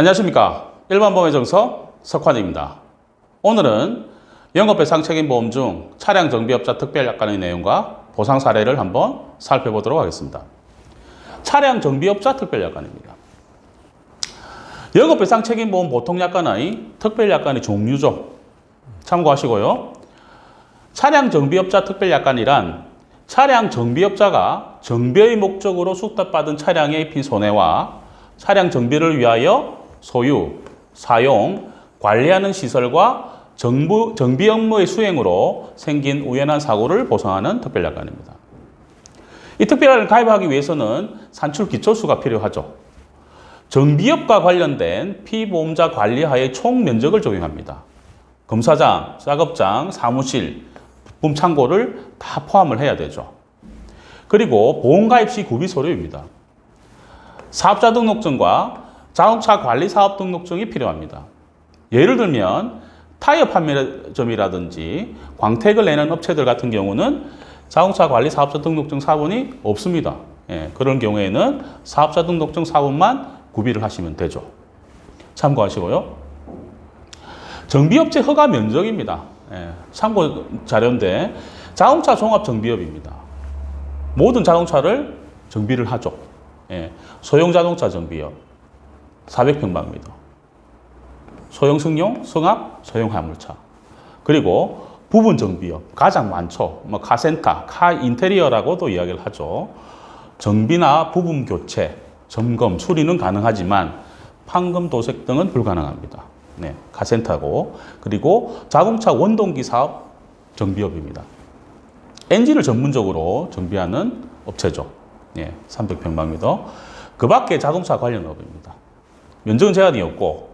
안녕하십니까. 일반보험의 정서 석환입니다. 오늘은 영업배상 책임보험 중 차량 정비업자 특별약관의 내용과 보상 사례를 한번 살펴보도록 하겠습니다. 차량 정비업자 특별약관입니다. 영업배상 책임보험 보통약관의 특별약관의 종류죠. 참고하시고요. 차량 정비업자 특별약관이란 차량 정비업자가 정비의 목적으로 수납받은 차량에 입힌 손해와 차량 정비를 위하여 소유, 사용, 관리하는 시설과 정부, 정비 업무의 수행으로 생긴 우연한 사고를 보상하는 특별약관입니다. 이 특별약관을 가입하기 위해서는 산출 기초수가 필요하죠. 정비업과 관련된 피보험자 관리하에 총 면적을 적용합니다. 검사장, 작업장, 사무실, 부품 창고를 다 포함을 해야 되죠. 그리고 보험가입 시 구비 서류입니다. 사업자 등록증과 자동차 관리 사업 등록증이 필요합니다. 예를 들면 타이어 판매점이라든지 광택을 내는 업체들 같은 경우는 자동차 관리 사업자 등록증 사본이 없습니다. 예, 그런 경우에는 사업자 등록증 사본만 구비를 하시면 되죠. 참고하시고요. 정비업체 허가 면적입니다. 예, 참고 자료인데 자동차 종합 정비업입니다. 모든 자동차를 정비를 하죠. 예, 소형 자동차 정비업 400평방미터. 소형 승용, 승합, 소형 화물차. 그리고 부분 정비업 가장 많죠. 뭐 카센터, 카 인테리어라고도 이야기를 하죠. 정비나 부분 교체, 점검, 수리는 가능하지만 판금 도색 등은 불가능합니다. 네, 카센터고 그리고 자동차 원동기 사업 정비업입니다. 엔진을 전문적으로 정비하는 업체죠. 예, 300평방미터. 그 밖에 자동차 관련 업입니다. 면적은 제한이 없고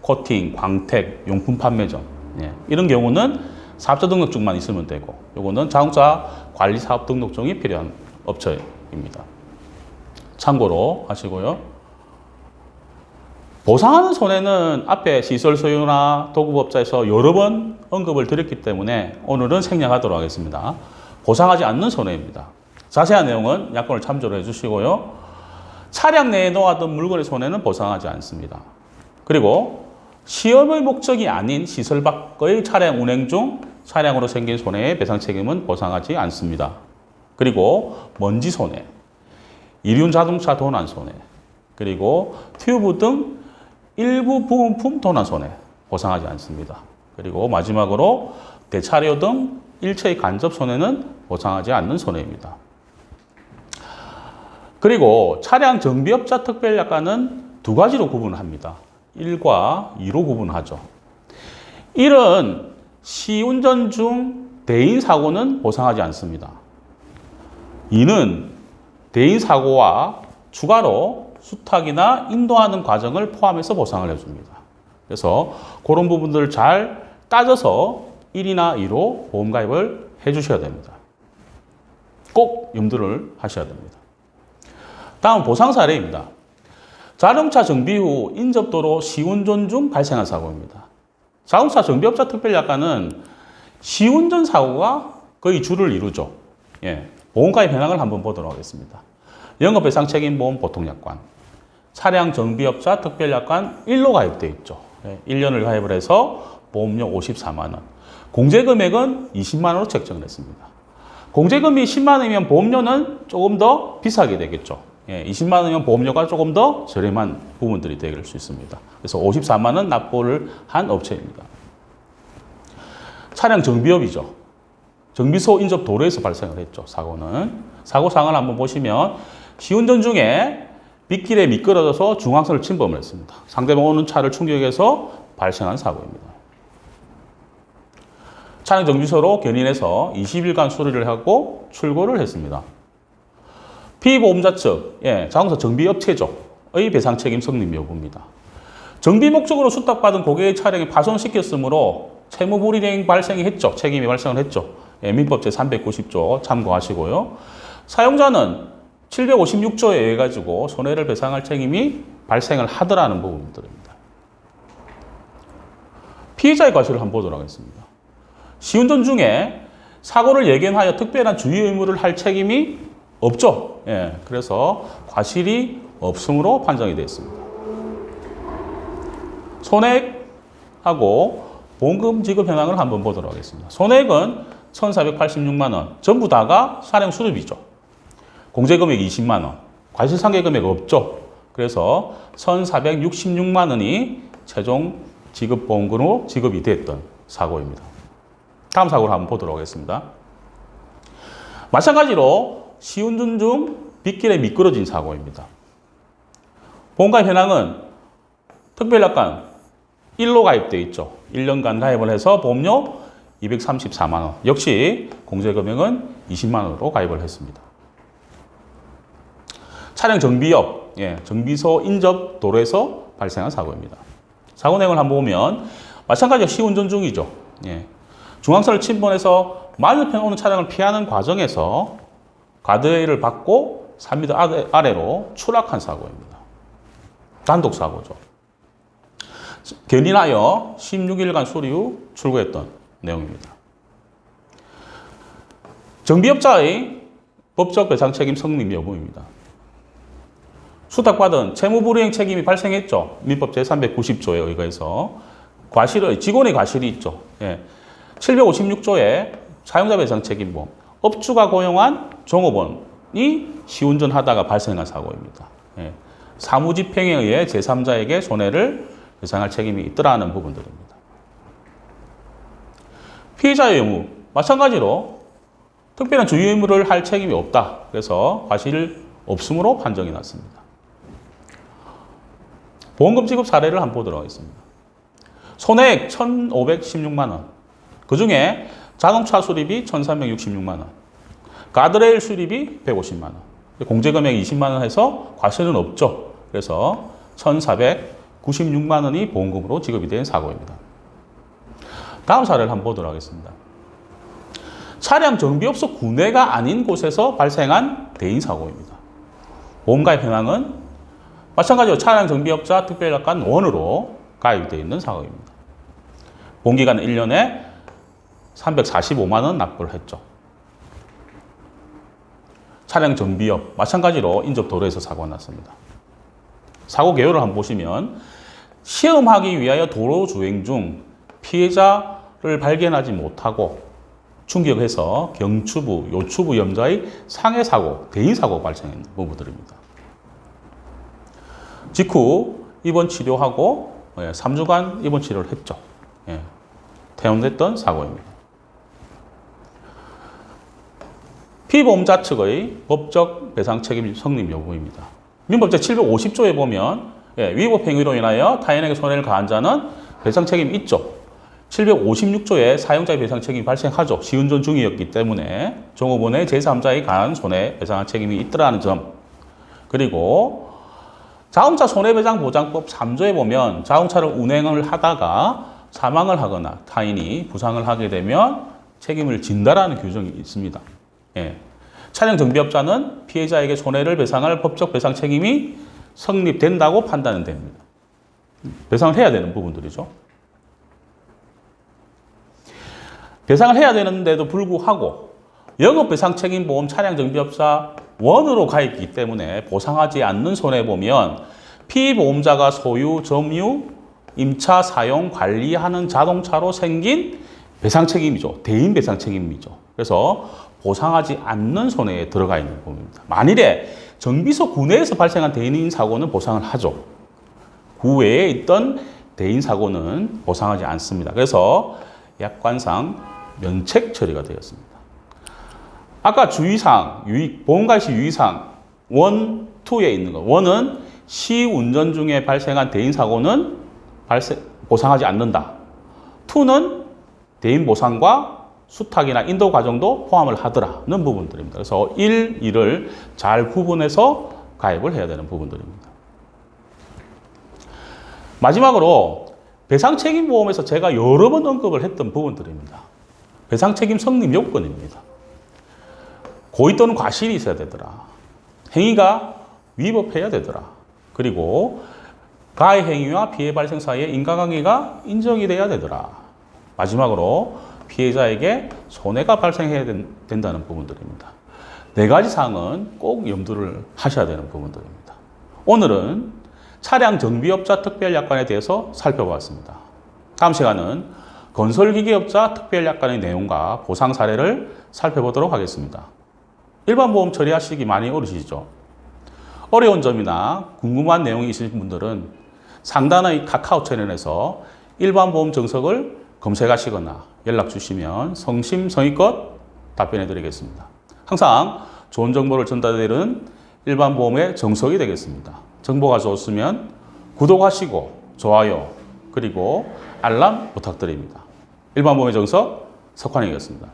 코팅, 광택, 용품 판매점 예, 이런 경우는 사업자 등록증만 있으면 되고 요거는 자동차 관리 사업 등록증이 필요한 업체입니다. 참고로 하시고요. 보상하는 손해는 앞에 시설 소유나 도급업자에서 여러 번 언급을 드렸기 때문에 오늘은 생략하도록 하겠습니다. 보상하지 않는 손해입니다. 자세한 내용은 약관을 참조를 해주시고요. 차량 내에 놓아둔 물건의 손해는 보상하지 않습니다. 그리고 시험의 목적이 아닌 시설 밖의 차량 운행 중 차량으로 생긴 손해의 배상 책임은 보상하지 않습니다. 그리고 먼지 손해, 이륜 자동차 도난 손해, 그리고 튜브 등 일부 부품품 도난 손해 보상하지 않습니다. 그리고 마지막으로 대차료 등 일체의 간접 손해는 보상하지 않는 손해입니다. 그리고 차량 정비업자 특별약관은 두 가지로 구분합니다. 1과 2로 구분하죠. 1은 시운전 중 대인 사고는 보상하지 않습니다. 2는 대인 사고와 추가로 수탁이나 인도하는 과정을 포함해서 보상을 해줍니다. 그래서 그런 부분들을 잘 따져서 1이나 2로 보험 가입을 해주셔야 됩니다. 꼭 염두를 하셔야 됩니다. 다음 보상 사례입니다. 자동차 정비 후 인접도로 시운전 중 발생한 사고입니다. 자동차 정비업자 특별약관은 시운전 사고가 거의 주를 이루죠. 예, 보험가입 현황을 한번 보도록 하겠습니다. 영업배상 책임보험 보통약관, 차량 정비업자 특별약관 1로 가입되어 있죠. 예, 1년을 가입을 해서 보험료 54만 원. 공제금액은 20만 원으로 책정을 했습니다. 공제금이 10만 원이면 보험료는 조금 더 비싸게 되겠죠. 예, 20만 원이면 보험료가 조금 더 저렴한 부분들이 될수 있습니다. 그래서 54만 원 납부를 한 업체입니다. 차량 정비업이죠. 정비소 인접 도로에서 발생을 했죠. 사고는 사고 상황을 한번 보시면 시운전 중에 빗길에 미끄러져서 중앙선을 침범을 했습니다. 상대방 오는 차를 충격해서 발생한 사고입니다. 차량 정비소로 견인해서 20일간 수리를 하고 출고를 했습니다. 피보험자 측, 예, 자동차 정비업체죠의 배상 책임 성립 여부입니다. 정비 목적으로 수탁받은 고객의 차량에 파손시켰으므로 채무불이행 발생이 했죠. 책임이 발생을 했죠. 예, 민법 제390조 참고하시고요. 사용자는 756조에 의해 가지고 손해를 배상할 책임이 발생을 하더라는 부분들입니다. 피해자의 과실을 한번 보도록 하겠습니다. 시운전 중에 사고를 예견하여 특별한 주의 의무를 할 책임이 없죠. 예, 그래서 과실이 없음으로 판정이 되어 있습니다. 손해하고 보험금 지급 현황을 한번 보도록 하겠습니다. 손해액은 1,486만 원. 전부 다가 사령 수입이죠. 공제금액 20만 원. 과실상계 금액 없죠. 그래서 1,466만 원이 최종 지급 보험금으로 지급이 됐던 사고입니다. 다음 사고를 한번 보도록 하겠습니다. 마찬가지로 시운전 중 빗길에 미끄러진 사고입니다. 보험가입 현황은 특별약관 1로 가입되어 있죠. 1년간 가입을 해서 보험료 234만 원. 역시 공제금액은 20만 원으로 가입을 했습니다. 차량 정비업, 예, 정비소 인접 도로에서 발생한 사고입니다. 사고 내용을 한번 보면 마찬가지로 시운전 중이죠. 예. 중앙선을 침범해서 맞은편 오는 차량을 피하는 과정에서 가드레일을 받고 3m 아래, 아래로 추락한 사고입니다. 단독 사고죠. 견인하여 16일간 수리 후 출고했던 내용입니다. 정비업자의 법적 배상 책임 성립 여부입니다. 수탁받은 채무불이행 책임이 발생했죠. 민법 제390조에 의거해서 과실의 직원의 과실이 있죠. 예. 756조에 사용자 배상 책임보험 업주가 고용한 종업원이 시운전하다가 발생한 사고입니다. 예. 사무집행에 의해 제3자에게 손해를 배상할 책임이 있더라는 부분들입니다. 피해자의 의무 마찬가지로 특별한 주의 의무를 할 책임이 없다. 그래서 과실 없음으로 판정이 났습니다. 보험금 지급 사례를 한번 보도록 하겠습니다. 손해액 1,516만 원. 그 중에 자동차 수리비 1,366만 원. 가드레일 수리비 150만 원. 공제 금액 20만 원 해서 과실은 없죠. 그래서 1,496만 원이 보험금으로 지급이 된 사고입니다. 다음 사례를 한번 보도록 하겠습니다. 차량 정비업소 구내가 아닌 곳에서 발생한 대인 사고입니다. 보험가입 현황은 마찬가지로 차량 정비업자 특별약관 원으로 가입되어 있는 사고입니다. 보험기간은 1년에 345만 원 납부를 했죠. 차량 정비업 마찬가지로 인접 도로에서 사고가 났습니다. 사고 개요를 한번 보시면 시험하기 위하여 도로 주행 중 피해자를 발견하지 못하고 충격해서 경추부, 요추부 염좌의 상해 사고, 대인 사고 발생한 부분들입니다. 직후 입원 치료하고 3주간 입원 치료를 했죠. 예, 퇴원됐던 사고입니다. 피보험자 측의 법적 배상 책임 성립 여부입니다. 민법 제 750조에 보면 예, 위법 행위로 인하여 타인에게 손해를 가한 자는 배상 책임이 있죠. 756조에 사용자의 배상 책임이 발생하죠. 시운전 중이었기 때문에 종업원의 제3자에 관한 손해 배상할 책임이 있더라는 점. 그리고 자동차 손해배상 보장법 3조에 보면 자동차를 운행을 하다가 사망을 하거나 타인이 부상을 하게 되면 책임을 진다라는 규정이 있습니다. 예. 차량 정비업자는 피해자에게 손해를 배상할 법적 배상 책임이 성립된다고 판단은 됩니다. 배상을 해야 되는 부분들이죠. 배상을 해야 되는데도 불구하고 영업배상책임보험 차량정비업자 원으로 가입이기 때문에 보상하지 않는 손해보면 피보험자가 소유, 점유, 임차, 사용, 관리하는 자동차로 생긴 배상책임이죠. 대인 배상책임이죠. 그래서 보상하지 않는 손해에 들어가 있는 부분입니다. 만일에 정비소 구내에서 발생한 대인 사고는 보상을 하죠. 구외에 있던 대인 사고는 보상하지 않습니다. 그래서 약관상 면책 처리가 되었습니다. 아까 주의사항, 유의, 보험가시 유의사항 원, 투에 있는 거. 원은 시 운전 중에 발생한 대인 사고는 발생, 보상하지 않는다. 투는 대인 보상과 수탁이나 인도 과정도 포함을 하더라는 부분들입니다. 그래서 1, 2를 잘 구분해서 가입을 해야 되는 부분들입니다. 마지막으로 배상 책임 보험에서 제가 여러 번 언급을 했던 부분들입니다. 배상 책임 성립 요건입니다. 고의 또는 과실이 있어야 되더라. 행위가 위법해야 되더라. 그리고 가해 행위와 피해 발생 사이에 인과관계가 인정이 돼야 되더라. 마지막으로 피해자에게 손해가 발생해야 된 다는 부분들입니다. 네 가지 사항은 꼭 염두를 하셔야 되는 부분들입니다. 오늘은 차량 정비업자 특별약관에 대해서 살펴보았습니다. 다음 시간은 건설기계업자 특별약관의 내용과 보상 사례를 살펴보도록 하겠습니다. 일반 보험 처리하시기 많이 어려우시죠? 어려운 점이나 궁금한 내용이 있으신 분들은 상단의 카카오 채널에서 일반 보험 정석을 검색하시거나 연락 주시면 성심성의껏 답변해 드리겠습니다. 항상 좋은 정보를 전달드리는 일반 보험의 정석이 되겠습니다. 정보가 좋으면 구독하시고 좋아요 그리고 알람 부탁드립니다. 일반 보험의 정석 석환이었습니다.